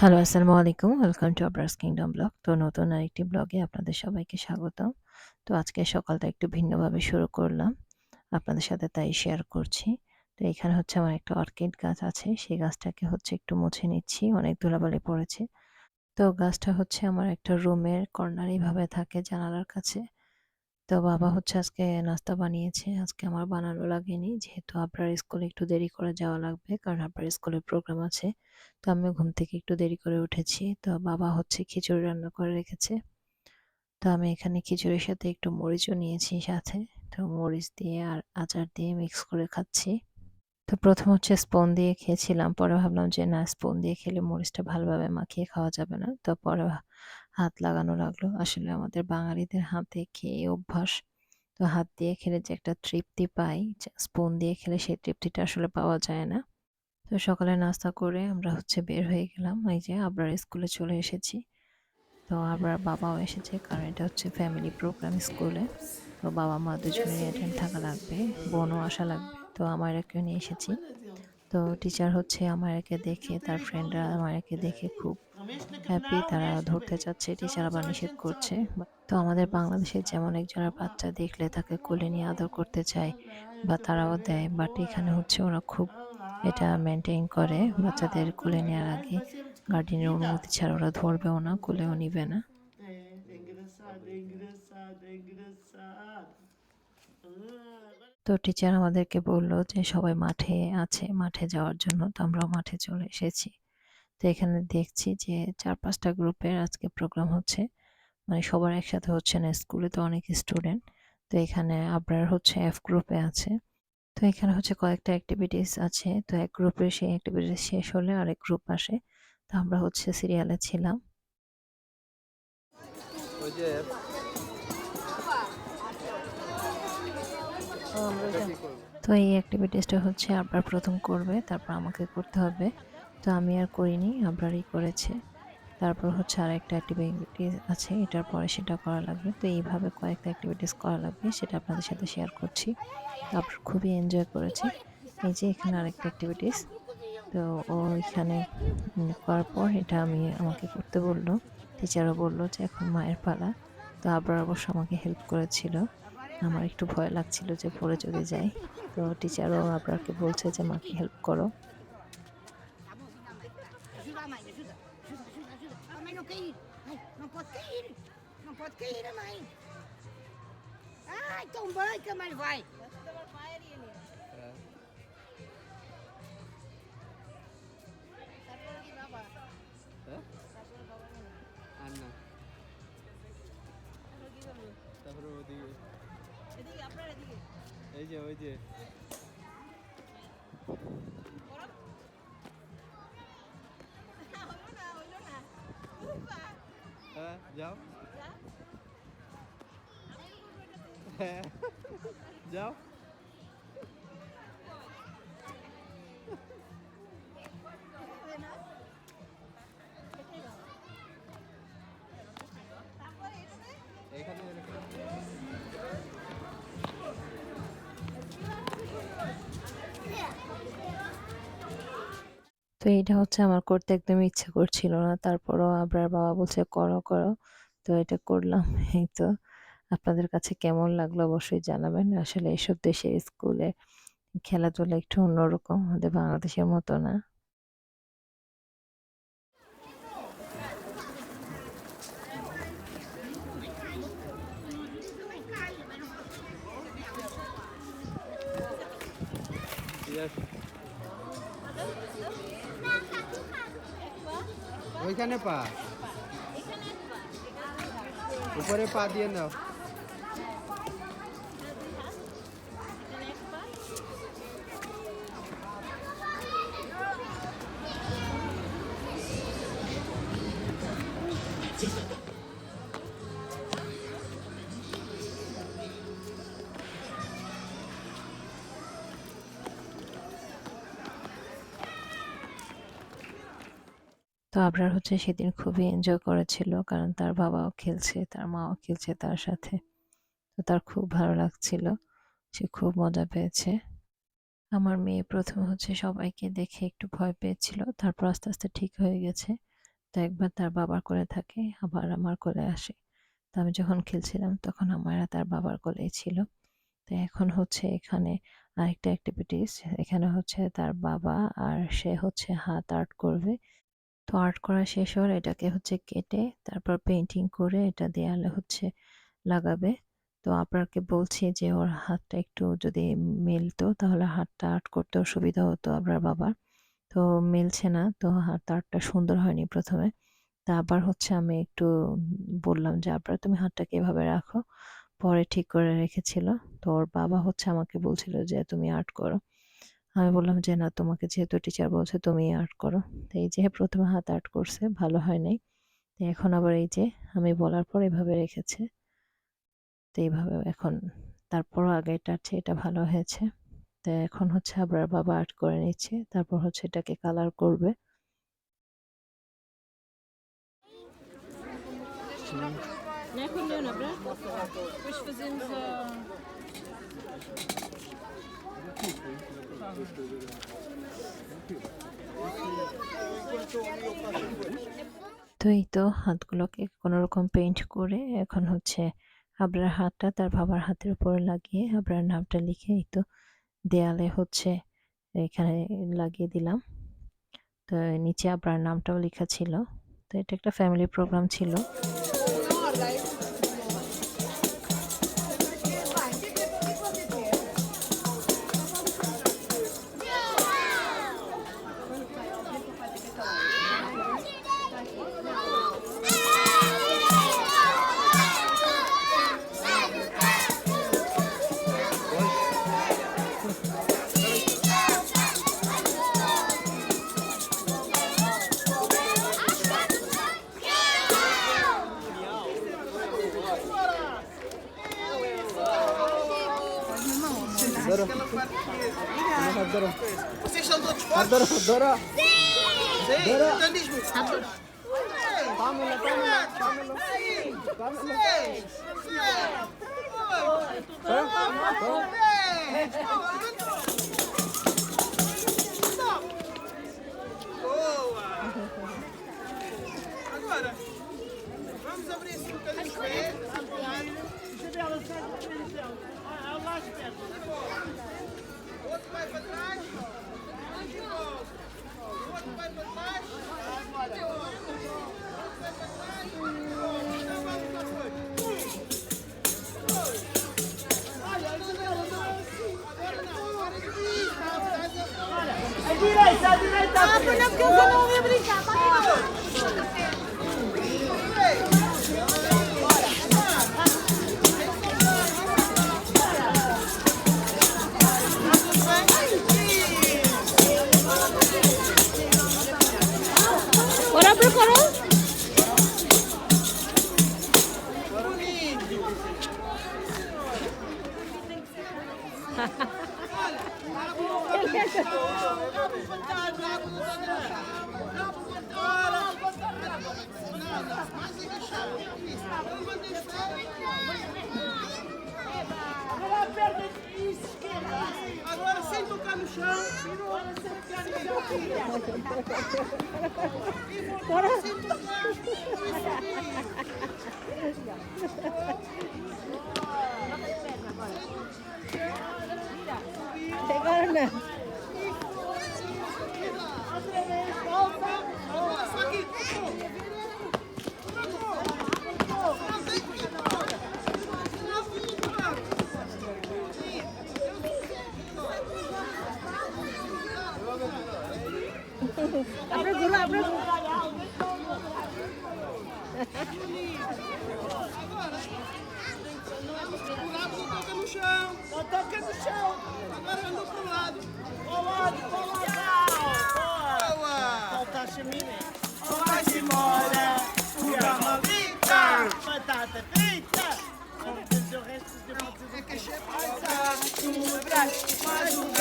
Hello, আসসালামু আলাইকুম। Welcome to Abrar's kingdom blog. তো নতুন আরেকটি ব্লগে আপনাদের সবাইকে স্বাগতম। তো আজকে সকালটা একটু ভিন্নভাবে শুরু করলাম। আপনাদের সাথে তাই শেয়ার করছি। তো এখানে হচ্ছে আমার একটা অর্কিড গাছ আছে। সেই গাছটাকে হচ্ছে একটু মুছে নিচ্ছি। অনেক ধুলাবালি পড়েছে। তো গাছটা হচ্ছে আমার একটা রুমের কর্নার এইভাবে থাকে জানালার কাছে। তো বাবা হচ্ছে আজকে নাস্তা বানিয়েছে। আজকে আমার বানানো লাগেনি। যেহেতু আপনার স্কুলে একটু দেরি করে যাওয়া লাগবে। কারণ আপনার স্কুলের প্রোগ্রাম আছে। তো আমি ঘুম থেকে একটু দেরি করে উঠেছি। তো বাবা হচ্ছে খিচুড়ি রান্না করে রেখেছে। তো আমি এখানে খিচুড়ির সাথে একটু মরিচও নিয়েছি সাথে। তো মরিচ দিয়ে আর আচার দিয়ে মিক্স করে খাচ্ছি। তো প্রথম হচ্ছে স্পুন দিয়ে খেয়েছিলাম। পরে ভাবলাম যে না স্পুন দিয়ে খেলে মরিচটা ভালোভাবে মাখিয়ে খাওয়া যাবে না। তো পরে হাত লাগানো লাগল। আসলে আমাদের বাঙালিদের হাতে খেয়ে অভ্যাস। তো হাত দিয়ে খেলে যে একটা তৃপ্তি পাই, স্পুন দিয়ে খেলে সেই তৃপ্তিটা আসলে পাওয়া যায় না। তো সকালে নাস্তা করে আমরা হচ্ছে বের হয়ে গেলাম। এই যে আবরার স্কুলে চলে এসেছি। তো আবরার বাবাও এসেছে কারণ এটা হচ্ছে ফ্যামিলি প্রোগ্রাম স্কুলে। তো বাবা মা দুজনেরই অ্যাটেন্ড থাকা লাগবে, বোনও আসা লাগবে। তো আমার একে নিয়ে এসেছি। তো টিচার হচ্ছে আমার একে দেখে তার ফ্রেন্ডরা আমার একে দেখে খুব হ্যাপি তারা ধরতে চাচ্ছে, টিচার আবার নিষেধ করছে। তো আমাদের বাংলাদেশে যেমন একজনের বাচ্চা দেখলে তাকে কোলে নিয়ে আদর করতে চায় বা তারাও দেয় বাট এখানে হচ্ছে ওরা খুব এটা মেনটেন করে বাচ্চাদের কোলে নেওয়ার আগে। গার্ডিয়ানের অনুমতি ছাড়া ওরা ধরবেও না, কোলেও নিবে না। তো টিচার আমাদেরকে বলল যে সবাই মাঠে আছে, মাঠে যাওয়ার জন্য, তো আমরাও মাঠে চলে এসেছি। তো এখানে দেখছি যে চার পাঁচটা গ্রুপের আজকে প্রোগ্রাম হচ্ছে। মানে সবার একসাথে হচ্ছে না স্কুলে তো অনেক স্টুডেন্ট তো এখানে আবরার হচ্ছে এফ গ্রুপে আছে। তো এখানে হচ্ছে কয়েকটা অ্যাক্টিভিটিস আছে তো এক গ্রুপের সেই অ্যাক্টিভিটিস শেষ হলে আরেক গ্রুপ আসে। তো আমরা হচ্ছে সিরিয়ালে ছিলাম। তো এই অ্যাক্টিভিটিসটা হচ্ছে আবরার প্রথম করবে তারপর আমাকে করতে হবে। তো আমি আর করিনি, আবরারই করেছে। তারপর হচ্ছে আর একটা অ্যাক্টিভিটিস আছে, এটার পরে সেটা করা লাগবে। তো এইভাবে কয়েকটা অ্যাক্টিভিটিস করা লাগবে, সেটা আপনাদের সাথে শেয়ার করছি। তারপর খুবই এনজয় করেছি। এই যে এখানে আরেকটা অ্যাক্টিভিটিস তো ও এখানে করার পর এটা আমি আমাকে করতে বলল। টিচারও বলল যে এখন মায়ের পালা। তো আবার অবশ্য আমাকে হেল্প করেছিল। আমার একটু ভয় লাগছিল যে পরে যদি যাই। তো টিচারও আবরারকে বলছে যে মাকে হেল্প করো? pode cair a mãe. Ai, tão bem que a mãe vai. তারপরে ওদিকে এই যে ওই যে যাও তো এটা হচ্ছে আমার করতে একদম ইচ্ছা করছিল না। তারপরও আবরার বাবা বলছে, করো করো। তো এটা করলাম, এই তো। আপনাদের কাছে কেমন লাগল অবশ্যই জানাবেন। আসলে এসব দেশের স্কুলে খেলাধুলা একটু অন্যরকম আমাদের বাংলাদেশের মতো না। ওইখানে পা। উপরে পা দিয়ে নাও। তো আবরার হচ্ছে সেদিন খুবই এনজয় করেছিল, কারণ তার বাবাও খেলছে, তার মাও খেলছে তার সাথে। তো তার খুব ভালো লাগছিল, সে খুব মজা পেয়েছে। আমার মেয়ে প্রথম হচ্ছে সবাইকে দেখে একটু ভয় পেয়েছিল, তারপর আস্তে আস্তে ঠিক হয়ে গেছে। তো একবার তার বাবার কোলে থাকে, আবার আমার কোলে আসে। তো আমি যখন খেলছিলাম তখন আমারা তার বাবার কোলেই ছিল। তো এখন হচ্ছে এখানে আরেকটা অ্যাক্টিভিটিস এখানে হচ্ছে তার বাবা আর সে হচ্ছে হাত আর্ট করবে। তো আর্ট করা শেষ হওয়ার এটাকে হচ্ছে কেটে তারপর পেন্টিং করে এটা দেয়ালে হচ্ছে লাগাবে। তো আপনাকে বলছি যে ওর হাতটা একটু যদি মিলতো তাহলে হাতটা আর্ট করতেও সুবিধা হতো আপনার বাবার। তো মিলছে না, তো হাত আর্টটা সুন্দর হয়নি প্রথমে। তা আবার হচ্ছে আমি একটু বললাম যে আপনার তুমি হাতটাকে এভাবে রাখো। পরে ঠিক করে রেখেছিল। তো ওর বাবা হচ্ছে আমাকে বলছিল যে, তুমি আর্ট করো। আমি বললাম যে, না, তোমাকে যেহেতু টিচার বলছে তুমি আর্ট করো। এই যে প্রথমে হাত আর্ট করছে, ভালো হয় নাই। এখন আবার এই যে আমি বলার পর এভাবে রেখেছে। তো এইভাবে এখন তারপরও আগেটার চেয়ে এটা ভালো হয়েছে। তো এখন হচ্ছে আবার বাবা আর্ট করে নিচ্ছে, তারপর হচ্ছে এটাকে কালার করবে. তো এই তো হাতগুলোকে কোনো রকম পেইন্ট করে এখন হচ্ছে আবরার হাতটা তার বাবার হাতের উপরে লাগিয়ে আবরার নামটা লিখে এই তো দেয়ালে হচ্ছে এখানে লাগিয়ে দিলাম। তো নিচে আবরার নামটাও লেখা ছিল। তো এটা একটা ফ্যামিলি প্রোগ্রাম ছিল। Obrigada. Vocês estão todos fortes? Adoro, adoro. Sim! Sim, então diz-me. Vamos, vamos, vamos. Vamos, vamos. Para. Te mais, mais um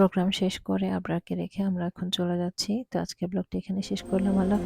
program শেষ করে আপনাকে রেখে আমরা এখন চলে যাচ্ছি। তো আজকে ব্লগটি এখানে শেষ করলাম। আল্লাহ